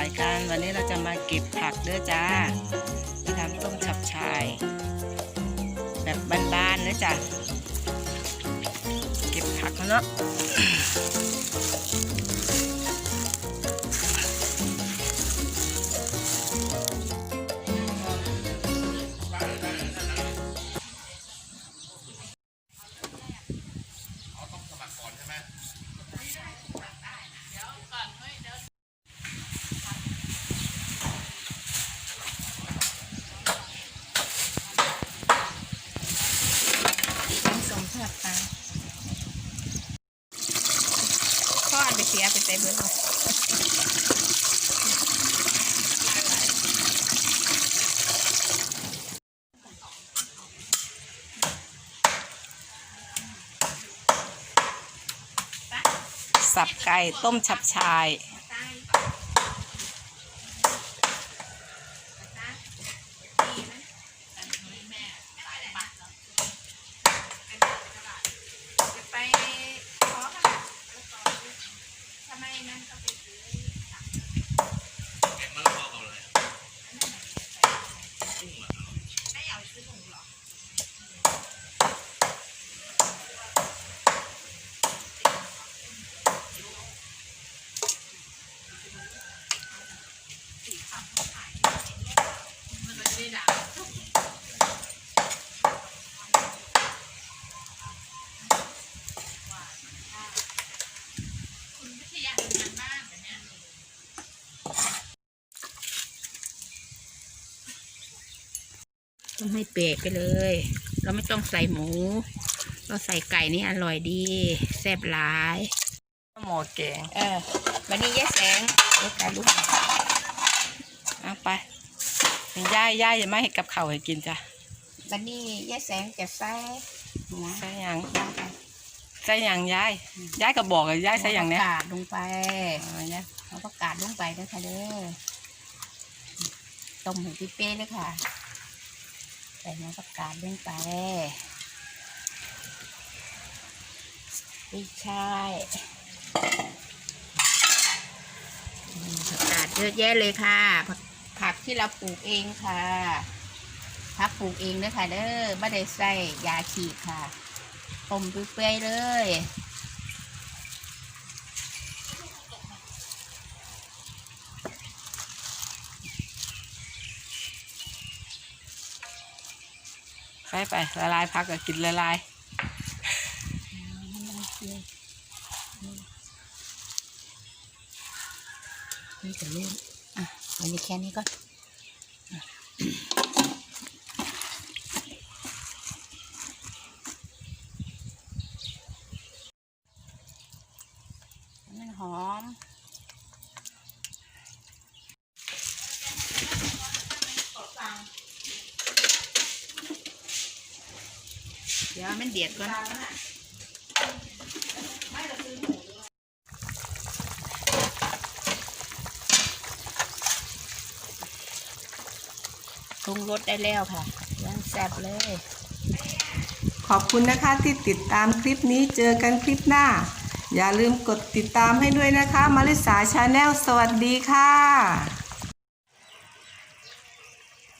ายกัน วันนี้เราจะมาเก็บผักเด้อจ้าจะทำต้มฉับชาย แบบบ้านๆนะจ้ะเก็บผักเนาะ ผสมผักปลาทอดไปเสียไปเต็มเลยค่ะสับไก่ต้มฉับชาย จะไปขอค่ะทำไมนั่นก็ไปซื้อไม่เอาซื้อถุงหรอ ต้องให้เปรกไปเลย เราไม่ต้องใส่หมู เราใส่ไก่นี่อร่อยดี แซ่บหลายหม้อแกงเออวันนี้ยายแสงยายไก่ลูกเอาไปย่ายย่ายอย่าไม่ให้กับข้าวให้กินจ้ะวันนี้ยายแสงจะใส่หัวใส่หยังย่างไปใส่หยังย่ายย่ายก็บอกเลยย่ายใส่หยังเนี้ยกาดลงไปอ๋อเนี่ยเอาประกาศลงไปด้วยค่ะเด้อต้มให้เป๊ะๆเลยค่ะ ใส่น้ำประกาศลงไปไม่ใช่นี่ผักกาดเยอะแยะเลยค่ะ ผักผักที่เราปลูกเองค่ะผักปลูกเองเด้อค่ะเด้อไม่ได้ใส่ยาฉีดค่ะต้มเปื่อยๆเลย ใส่ไปละลายพักก็กินละลายนี่จะลื่นอะอันนี้แค่นี้ก็มันหอม เดี๋ยวมันเดือดก่อนปรุงรสได้แล้วค่ะย่างแซ่บเลย ขอบคุณนะคะที่ติดตามคลิปนี้เจอกันคลิปหน้า อย่าลืมกดติดตามให้ด้วยนะคะ มาริสาชาแนลสวัสดีค่ะ